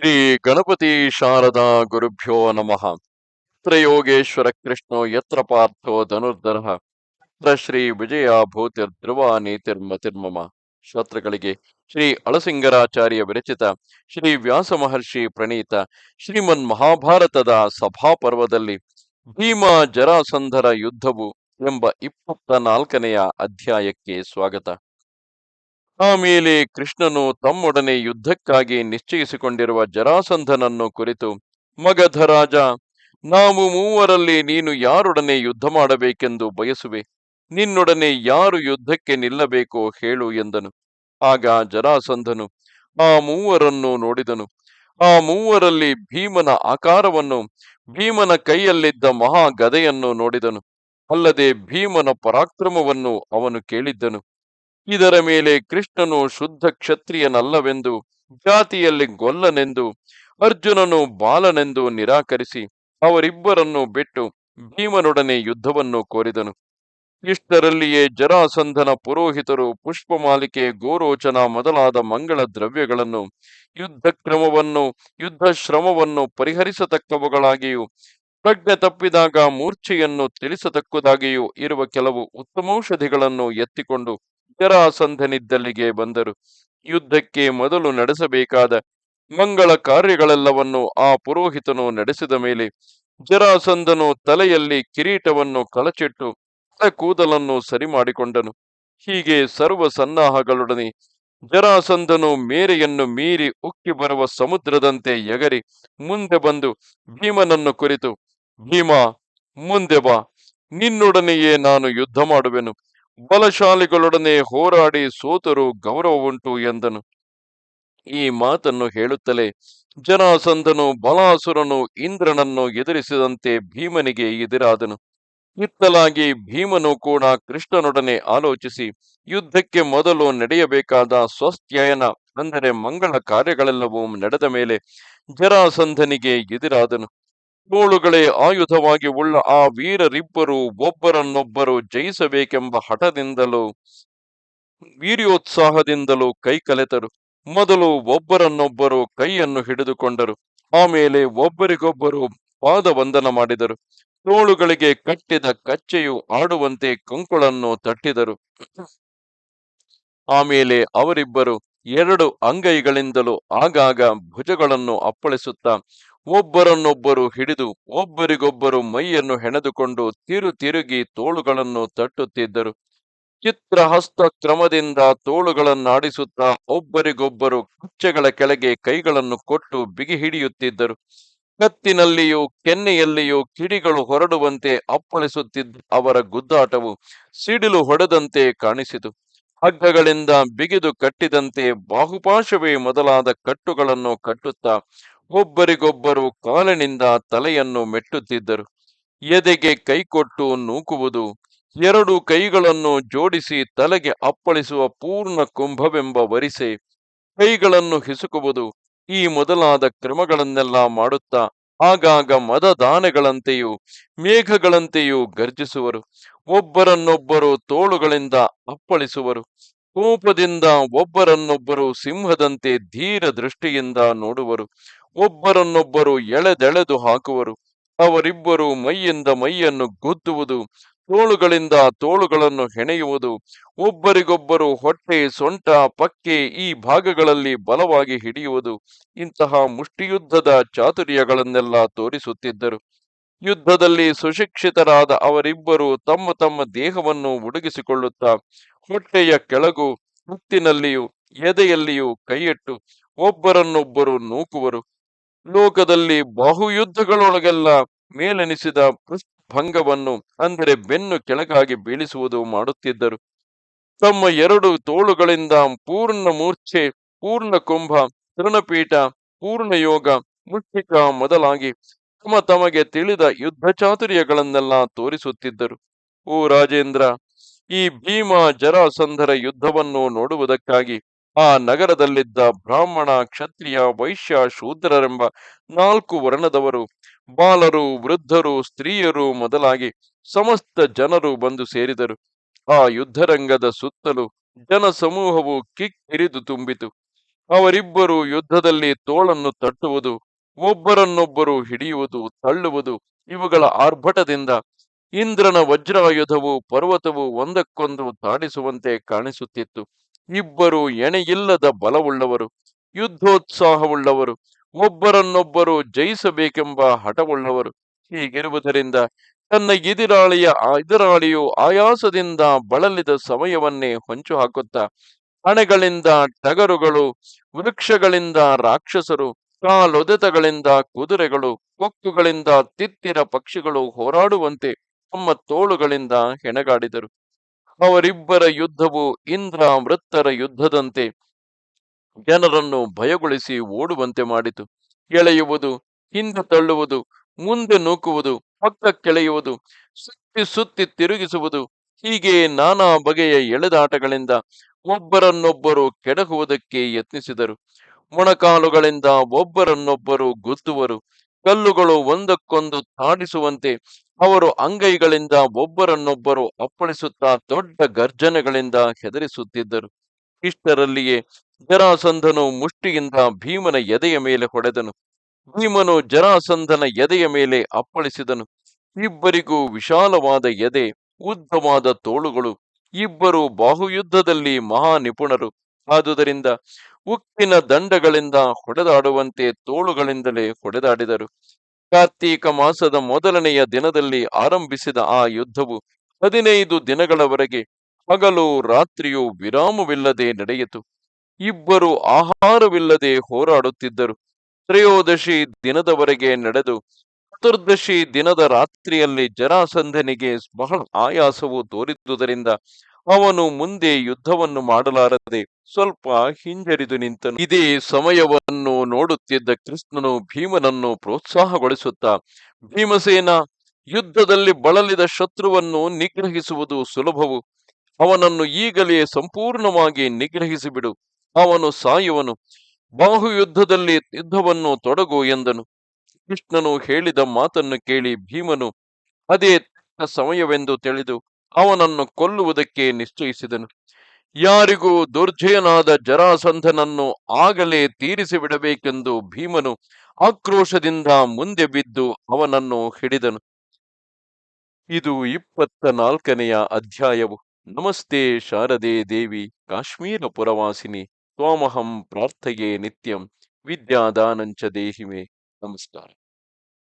ಶ್ರೀ ಗಣಪತಿ ಶಾರದಾ ಗುರುಭ್ಯೋ ನಮಃ. ತ್ರಯೋಗೇಶ್ವರ ಕೃಷ್ಣೋ ಯತ್ರ ಪಾರ್ಥೋ ಧನುರ್ಧರ. ತ್ರ ಶ್ರೀ ವಿಜಯ ಭೂತಿರ್ ಧ್ರುವ ನೀತಿರ್ಮತಿರ್ಮಮ ಶ್ರೋತೃಗಳಿಗೆ ಶ್ರೀ ಅಳಸಿಂಗರಾಚಾರ್ಯ ವಿರಚಿತ ಶ್ರೀ ವ್ಯಾಸ ಮಹರ್ಷಿ ಪ್ರಣೀತ ಶ್ರೀಮನ್ ಮಹಾಭಾರತದ ಸಭಾಪರ್ವದಲ್ಲಿ ಭೀಮ ಜರಾಸಂಧರ ಯುದ್ಧವು ಎಂಬ ಇಪ್ಪತ್ತ ನಾಲ್ಕನೆಯ ಅಧ್ಯಾಯಕ್ಕೆ ಸ್ವಾಗತ. ಆಮೇಲೆ ಕೃಷ್ಣನು ತಮ್ಮೊಡನೆ ಯುದ್ಧಕ್ಕಾಗಿ ನಿಶ್ಚಯಿಸಿಕೊಂಡಿರುವ ಜರಾಸಂಧನನ್ನು ಕುರಿತು ಮಗಧರಾಜ ನಾವು ಮೂವರಲ್ಲಿ ನೀನು ಯಾರೊಡನೆ ಯುದ್ಧ ಮಾಡಬೇಕೆಂದು ಬಯಸುವೆ? ನಿನ್ನೊಡನೆ ಯಾರು ಯುದ್ಧಕ್ಕೆ ನಿಲ್ಲಬೇಕೋ ಹೇಳು ಎಂದನು. ಆಗ ಜರಾಸಂಧನು ಆ ಮೂವರನ್ನು ನೋಡಿದನು. ಆ ಮೂವರಲ್ಲಿ ಭೀಮನ ಆಕಾರವನ್ನು, ಭೀಮನ ಕೈಯಲ್ಲಿದ್ದ ಮಹಾ ಗದೆಯನ್ನು ನೋಡಿದನು. ಅಲ್ಲದೆ ಭೀಮನ ಪರಾಕ್ರಮವನ್ನು ಅವನು ಕೇಳಿದ್ದನು. ಇದರ ಮೇಲೆ ಕೃಷ್ಣನು ಶುದ್ಧ ಕ್ಷತ್ರಿಯನಲ್ಲವೆಂದು, ಜಾತಿಯಲ್ಲಿ ಗೊಲ್ಲನೆಂದು, ಅರ್ಜುನನು ಬಾಲನೆಂದು ನಿರಾಕರಿಸಿ, ಅವರಿಬ್ಬರನ್ನು ಬಿಟ್ಟು ಭೀಮನೊಡನೆ ಯುದ್ಧವನ್ನು ಕೋರಿದನು. ಇಷ್ಟರಲ್ಲಿಯೇ ಜರಾಸಂಧನ ಪುರೋಹಿತರು ಪುಷ್ಪಮಾಲಿಕೆ, ಗೋರೋಚನ ಮೊದಲಾದ ಮಂಗಳ ದ್ರವ್ಯಗಳನ್ನು, ಯುದ್ಧ ಕ್ರಮವನ್ನು, ಯುದ್ಧ ಶ್ರಮವನ್ನು ಪರಿಹರಿಸತಕ್ಕವುಗಳಾಗಿಯೂ, ಪ್ರಜ್ಞೆ ತಪ್ಪಿದಾಗ ಮೂರ್ಛೆಯನ್ನು ತಿಳಿಸತಕ್ಕದಾಗಿಯೂ ಇರುವ ಕೆಲವು ಉತ್ತಮೌಷಧಿಗಳನ್ನು ಎತ್ತಿಕೊಂಡು ಜರಾಸಂಧನಿದ್ದಲ್ಲಿಗೆ ಬಂದರು. ಯುದ್ಧಕ್ಕೆ ಮೊದಲು ನಡೆಸಬೇಕಾದ ಮಂಗಳ ಕಾರ್ಯಗಳೆಲ್ಲವನ್ನು ಆ ಪುರೋಹಿತನು ನಡೆಸಿದ ಮೇಲೆ ಜರಾಸಂಧನು ತಲೆಯಲ್ಲಿ ಕಿರೀಟವನ್ನು ಕಳಚಿಟ್ಟು ಕೂದಲನ್ನು ಸರಿ ಮಾಡಿಕೊಂಡನು ಹೀಗೆ ಸರ್ವ ಸನ್ನಾಹಗಳೊಡನೆ ಜರಾಸಂಧನು ಮೇರೆಯನ್ನು ಮೀರಿ ಉಕ್ಕಿ ಬರುವ ಸಮುದ್ರದಂತೆ ಎಗರಿ ಮುಂದೆ ಬಂದು ಭೀಮನನ್ನು ಕುರಿತು, ಭೀಮ, ಮುಂದೆ ಬಾ. ನಿನ್ನೊಡನೆಯೇ ನಾನು ಯುದ್ಧ ಮಾಡುವೆನು. ಬಲಶಾಲಿಗಳೊಡನೆ ಹೋರಾಡಿ ಸೋತರು ಗೌರವವುಂಟು ಎಂದನು. ಈ ಮಾತನ್ನು ಹೇಳುತ್ತಲೇ ಜರಾಸಂಧನು ಬಲಾಸುರನು ಇಂದ್ರನನ್ನು ಎದುರಿಸಿದಂತೆ ಭೀಮನಿಗೆ ಎದುರಾದನು. ಇತ್ತಲಾಗಿ ಭೀಮನು ಕೂಡ ಕೃಷ್ಣನೊಡನೆ ಆಲೋಚಿಸಿ ಯುದ್ಧಕ್ಕೆ ಮೊದಲು ನಡೆಯಬೇಕಾದ ಸ್ವಸ್ಥ್ಯಯನ ಅಂದರೆ ಮಂಗಳ ಕಾರ್ಯಗಳೆಲ್ಲವೂ ನಡೆದ ಮೇಲೆ ಜರಾಸಂಧನಿಗೆ ಎದುರಾದನು. ತೋಳುಗಳೇ ಆಯುಧವಾಗಿ ಉಳ್ಳ ಆ ವೀರರಿಬ್ಬರು ಒಬ್ಬರನ್ನೊಬ್ಬರು ಜಯಿಸಬೇಕೆಂಬ ಹಠದಿಂದಲೂ, ವೀರ್ಯೋತ್ಸಾಹದಿಂದಲೂ ಕೈ ಕಲೆತರು. ಮೊದಲು ಒಬ್ಬರನ್ನೊಬ್ಬರು ಕೈಯನ್ನು ಹಿಡಿದುಕೊಂಡರು. ಆಮೇಲೆ ಒಬ್ಬರಿಗೊಬ್ಬರು ಪಾದವಂದನ ಮಾಡಿದರು. ತೋಳುಗಳಿಗೆ ಕಟ್ಟಿದ ಕಚ್ಚೆಯು ಆಡುವಂತೆ ಕಂಕುಳನ್ನು ತಟ್ಟಿದರು. ಆಮೇಲೆ ಅವರಿಬ್ಬರು ಎರಡು ಅಂಗೈಗಳಿಂದಲೂ ಆಗಾಗ ಭುಜಗಳನ್ನು ಅಪ್ಪಳಿಸುತ್ತಾ ಒಬ್ಬರನ್ನೊಬ್ಬರು ಹಿಡಿದು ಒಬ್ಬರಿಗೊಬ್ಬರು ಮೈಯನ್ನು ಹೆಣೆದುಕೊಂಡು ತಿರು ತಿರುಗಿ ತೋಳುಗಳನ್ನು ತಟ್ಟುತ್ತಿದ್ದರು. ಚಿತ್ರ ಹಸ್ತ ಕ್ರಮದಿಂದ ತೋಳುಗಳನ್ನಾಡಿಸುತ್ತಾ ಒಬ್ಬರಿಗೊಬ್ಬರು ಕುಚ್ಚೆಗಳ ಕೆಳಗೆ ಕೈಗಳನ್ನು ಕೊಟ್ಟು ಬಿಗಿ ಹಿಡಿಯುತ್ತಿದ್ದರು. ಕತ್ತಿನಲ್ಲಿಯೂ ಕೆನ್ನೆಯಲ್ಲಿಯೂ ಕಿಡಿಗಳು ಹೊರಡುವಂತೆ ಅಪ್ಪಳಿಸುತ್ತಿದ್ದ ಅವರ ಗುದ್ದಾಟವು ಸಿಡಿಲು ಹೊಡೆದಂತೆ ಕಾಣಿಸಿತು. ಹಗ್ಗಗಳಿಂದ ಬಿಗಿದು ಕಟ್ಟಿದಂತೆ ಬಾಹುಪಾಶವೇ ಮೊದಲಾದ ಕಟ್ಟುಗಳನ್ನು ಕಟ್ಟುತ್ತಾ ಒಬ್ಬರಿಗೊಬ್ಬರು ಕಾಲಿನಿಂದ ತಲೆಯನ್ನು ಮೆಟ್ಟುತ್ತಿದ್ದರು. ಎದೆಗೆ ಕೈಕೊಟ್ಟು ನೂಕುವುದು, ಎರಡು ಕೈಗಳನ್ನು ಜೋಡಿಸಿ ತಲೆಗೆ ಅಪ್ಪಳಿಸುವ ಪೂರ್ಣ ಕುಂಭವೆಂಬ ವರಿಸೆ, ಕೈಗಳನ್ನು ಹಿಸುಕುವುದು ಈ ಮೊದಲಾದ ಕ್ರಮಗಳನ್ನೆಲ್ಲ ಮಾಡುತ್ತಾ ಆಗಾಗ ಮದದಾನೆಗಳಂತೆಯೂ ಮೇಘಗಳಂತೆಯೂ ಗರ್ಜಿಸುವರು ಒಬ್ಬರನ್ನೊಬ್ಬರು ತೋಳುಗಳಿಂದ ಅಪ್ಪಳಿಸುವರು. ಕೋಪದಿಂದ ಒಬ್ಬರನ್ನೊಬ್ಬರು ಸಿಂಹದಂತೆ ಧೀರ ದೃಷ್ಟಿಯಿಂದ ನೋಡುವರು. ಒಬ್ಬರನ್ನೊಬ್ಬರು ಎಳೆದೆಳೆದು ಹಾಕುವರು. ಅವರಿಬ್ಬರು ಮೈಯಿಂದ ಮೈಯನ್ನು ಗುದ್ದುವುದು. ತೋಳುಗಳಿಂದ ತೋಳುಗಳನ್ನು ಹೆಣೆಯುವುದು. ಒಬ್ಬರಿಗೊಬ್ಬರು ಹೊಟ್ಟೆ, ಸೊಂಟ, ಪಕ್ಕೆ ಈ ಭಾಗಗಳಲ್ಲಿ ಬಲವಾಗಿ ಹಿಡಿಯುವುದು. ಇಂತಹ ಮುಷ್ಟಿಯುದ್ಧದ ಚಾತುರ್ಯಗಳನ್ನೆಲ್ಲ ತೋರಿಸುತ್ತಿದ್ದರು. ಯುದ್ಧದಲ್ಲಿ ಸುಶಿಕ್ಷಿತರಾದ ಅವರಿಬ್ಬರು ತಮ್ಮ ತಮ್ಮ ದೇಹವನ್ನು ಉಡುಗಿಸಿಕೊಳ್ಳುತ್ತಾ ಹೊಟ್ಟೆಯ ಕೆಳಗು, ಮುತ್ತಿನಲ್ಲಿಯೂ, ಎದೆಯಲ್ಲಿಯೂ ಕೈಯಿಟ್ಟು ಒಬ್ಬರನ್ನೊಬ್ಬರು ನೂಕುವರು. ಲೋಕದಲ್ಲಿ ಬಹುಯುದ್ಧಗಳೊಳಗೆಲ್ಲ ಮೇಲೆನಿಸಿದ ಭಂಗವನ್ನು ಅಂದರೆ ಬೆನ್ನು ಕೆಳಗಾಗಿ ಬೀಳಿಸುವುದು ಮಾಡುತ್ತಿದ್ದರು. ತಮ್ಮ ಎರಡು ತೋಳುಗಳಿಂದ ಪೂರ್ಣ ಮೂರ್ಛೆ, ಪೂರ್ಣ ಕುಂಭ, ತೃಣಪೀಠ ಪೂರ್ಣ ಯೋಗ ಮುಷ್ಟಿಕ ಮೊದಲಾಗಿ ತಮ್ಮ ತಮಗೆ ತಿಳಿದ ಯುದ್ಧ ಚಾತುರ್ಯಗಳನ್ನೆಲ್ಲ ತೋರಿಸುತ್ತಿದ್ದರು. ಓ ರಾಜೇಂದ್ರ, ಈ ಭೀಮ ಜರಾಸಂಧರ ಯುದ್ಧವನ್ನು ನೋಡುವುದಕ್ಕಾಗಿ ಆ ನಗರದಲ್ಲಿದ್ದ ಬ್ರಾಹ್ಮಣ ಕ್ಷತ್ರಿಯ ವೈಶ್ಯ ಶೂದ್ರರೆಂಬ ನಾಲ್ಕು ವರ್ಣದವರು, ಬಾಲರು, ವೃದ್ಧರು, ಸ್ತ್ರೀಯರು ಮೊದಲಾಗಿ ಸಮಸ್ತ ಜನರು ಬಂದು ಸೇರಿದರು. ಆ ಯುದ್ಧರಂಗದ ಸುತ್ತಲೂ ಜನ ಸಮೂಹವು ಕಿಕ್ಕಿರಿದು ತುಂಬಿತು. ಅವರಿಬ್ಬರು ಯುದ್ಧದಲ್ಲಿ ತೋಳನ್ನು ತಟ್ಟುವುದು ಒಬ್ಬರನ್ನೊಬ್ಬರು ಹಿಡಿಯುವುದು, ತಳ್ಳುವುದು ಇವುಗಳ ಆರ್ಭಟದಿಂದ ಇಂದ್ರನ ವಜ್ರಾಯುಧವು ಪರ್ವತವು ಒಂದಕ್ಕೊಂದು ತಾಡಿಸುವಂತೆ ಕಾಣಿಸುತ್ತಿತ್ತು. ಇಬ್ಬರು ಎಣೆಯಿಲ್ಲದ ಬಲವುಳ್ಳವರು, ಯುದ್ಧೋತ್ಸಾಹವುಳ್ಳವರು, ಒಬ್ಬರನ್ನೊಬ್ಬರು ಜಯಿಸಬೇಕೆಂಬ ಹಠವುಳ್ಳವರು. ಹೀಗಿರುವುದರಿಂದ ತನ್ನ ಎದುರಾಳಿಯ ಎದುರಾಳಿಯು ಆಯಾಸದಿಂದ ಬಳಲಿದ ಸಮಯವನ್ನೇ ಹೊಂಚು ಹಾಕುತ್ತಾ ಹಣೆಗಳಿಂದ ಟಗರುಗಳು, ವೃಕ್ಷಗಳಿಂದ ರಾಕ್ಷಸರು ಕಾಲೊದೆತಗಳಿಂದ ಕುದುರೆಗಳು, ಕೊಕ್ಕುಗಳಿಂದ ತಿತ್ತಿರ ಪಕ್ಷಿಗಳು ಹೋರಾಡುವಂತೆ ತಮ್ಮ ತೋಳುಗಳಿಂದ ಹೆಣಗಾಡಿದರು. ಅವರಿಬ್ಬರ ಯುದ್ಧವು ಇಂದ್ರ ವೃತ್ತರ ಯುದ್ಧದಂತೆ ಜನರನ್ನು ಭಯಗೊಳಿಸಿ ಓಡುವಂತೆ ಮಾಡಿತು. ಎಳೆಯುವುದು, ಹಿಂದೆ ತಳ್ಳುವುದು, ಮುಂದೆ ನೂಕುವುದು ಪಕ್ಕಕ್ಕೆಳೆಯುವುದು ಸುತ್ತಿ ಸುತ್ತಿ ತಿರುಗಿಸುವುದು, ಹೀಗೆ ನಾನಾ ಬಗೆಯ ಎಳೆದಾಟಗಳಿಂದ ಒಬ್ಬರನ್ನೊಬ್ಬರು ಕೆಡಹುವುದಕ್ಕೆ ಯತ್ನಿಸಿದರು. ಮೊಣಕಾಲುಗಳಿಂದ ಒಬ್ಬರನ್ನೊಬ್ಬರು ಗುದ್ದುವರು, ಕಲ್ಲುಗಳು ಒಂದಕ್ಕೊಂದು ತಾಡಿಸುವಂತೆ ಅವರು ಅಂಗೈಗಳಿಂದ ಒಬ್ಬರನ್ನೊಬ್ಬರು ಅಪ್ಪಳಿಸುತ್ತಾ ದೊಡ್ಡ ಗರ್ಜನೆಗಳಿಂದ ಹೆದರಿಸುತ್ತಿದ್ದರು. ಇಷ್ಟರಲ್ಲಿಯೇ ಜರಾಸಂಧನು ಮುಷ್ಟಿಯಿಂದ ಭೀಮನ ಎದೆಯ ಮೇಲೆ ಹೊಡೆದನು. ಭೀಮನು ಜರಾಸಂಧನ ಎದೆಯ ಮೇಲೆ ಅಪ್ಪಳಿಸಿದನು. ಇಬ್ಬರಿಗೂ ವಿಶಾಲವಾದ ಎದೆ, ಉದ್ದವಾದ ತೋಳುಗಳು, ಇಬ್ಬರು ಬಾಹುಯುದ್ಧದಲ್ಲಿ ಮಹಾ ನಿಪುಣರು ಆದುದರಿಂದ ಉಕ್ಕಿನ ದಂಡಗಳಿಂದ ಹೊಡೆದಾಡುವಂತೆ ತೋಳುಗಳಿಂದಲೇ ಹೊಡೆದಾಡಿದರು. ಕಾರ್ತೀಕ ಮಾಸದ ಮೊದಲನೆಯ ದಿನದಲ್ಲಿ ಆರಂಭಿಸಿದ ಆ ಯುದ್ಧವು ಹದಿನೈದು ದಿನಗಳವರೆಗೆ ಹಗಲು ರಾತ್ರಿಯೂ ವಿರಾಮವಿಲ್ಲದೆ ನಡೆಯಿತು. ಇಬ್ಬರು ಆಹಾರವಿಲ್ಲದೆ ಹೋರಾಡುತ್ತಿದ್ದರು. ತ್ರಯೋದಶಿ ದಿನದವರೆಗೆ ನಡೆದು ಚತುರ್ದಶಿ ದಿನದ ರಾತ್ರಿಯಲ್ಲಿ ಜರಾಸಂಧನಿಗೆ ಬಹಳ ಆಯಾಸವು ತೋರಿದುದರಿಂದ ಅವನು ಮುಂದೆ ಯುದ್ಧವನ್ನು ಮಾಡಲಾರದೆ ಸ್ವಲ್ಪ ಹಿಂಜರಿದು ನಿಂತನು. ಇದೇ ಸಮಯವನ್ನು ನೋಡುತ್ತಿದ್ದ ಕೃಷ್ಣನು ಭೀಮನನ್ನು ಪ್ರೋತ್ಸಾಹಗೊಳಿಸುತ್ತಾ, ಭೀಮಸೇನ, ಯುದ್ಧದಲ್ಲಿ ಬಳಲಿದ ಶತ್ರುವನ್ನು ನಿಗ್ರಹಿಸುವುದು ಸುಲಭವು. ಅವನನ್ನು ಈಗಲೇ ಸಂಪೂರ್ಣವಾಗಿ ನಿಗ್ರಹಿಸಿಬಿಡು, ಅವನು ಸಾಯುವನು. ಬಾಹು ಯುದ್ಧದಲ್ಲಿ ಯುದ್ಧವನ್ನು ತೊಡಗು ಎಂದನು. ಕೃಷ್ಣನು ಹೇಳಿದ ಮಾತನ್ನು ಕೇಳಿ ಭೀಮನು, ಅದೇ ಸಮಯವೆಂದು ತಿಳಿದು ಅವನನ್ನು ಕೊಲ್ಲುವುದಕ್ಕೆ ನಿಶ್ಚಯಿಸಿದನು. ಯಾರಿಗೂ ದುರ್ಜಯನಾದ ಜರಾಸಂಧನನ್ನು ಆಗಲೇ ತೀರಿಸಿಬಿಡಬೇಕೆಂದು ಭೀಮನು ಆಕ್ರೋಶದಿಂದ ಮುಂದೆ ಬಿದ್ದು ಅವನನ್ನು ಹಿಡಿದನು. ಇದು ಇಪ್ಪತ್ತ ನಾಲ್ಕನೆಯ ಅಧ್ಯಾಯವು. ನಮಸ್ತೆ ಶಾರದೆ ದೇವಿ, ಕಾಶ್ಮೀರ ಪುರವಾಸಿನಿ, ತ್ವಾಮಹಂ ಪ್ರಾರ್ಥೆಯೇ ನಿತ್ಯಂ, ವಿದ್ಯಾದಾನಂಚ ದೇಹಿಮೆ. ನಮಸ್ಕಾರ.